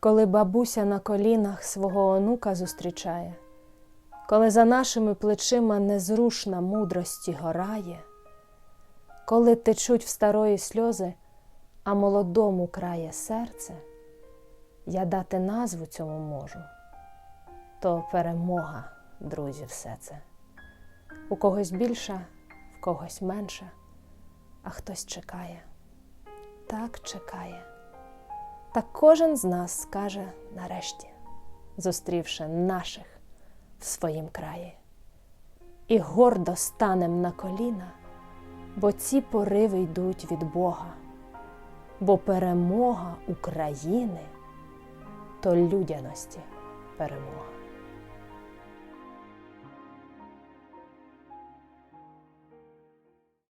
коли бабуся на колінах свого онука зустрічає, коли за нашими плечима незрушна мудрості горає, коли течуть в старої сльози, а молодому крає серце, я дати назву цьому можу, то перемога, друзі, все це. У когось більша, в когось менша, а хтось чекає, так чекає. Та кожен з нас скаже нарешті, зустрівши наших в своїм краї. І гордо станем на коліна, бо ці пориви йдуть від Бога, бо перемога України то людяності перемога.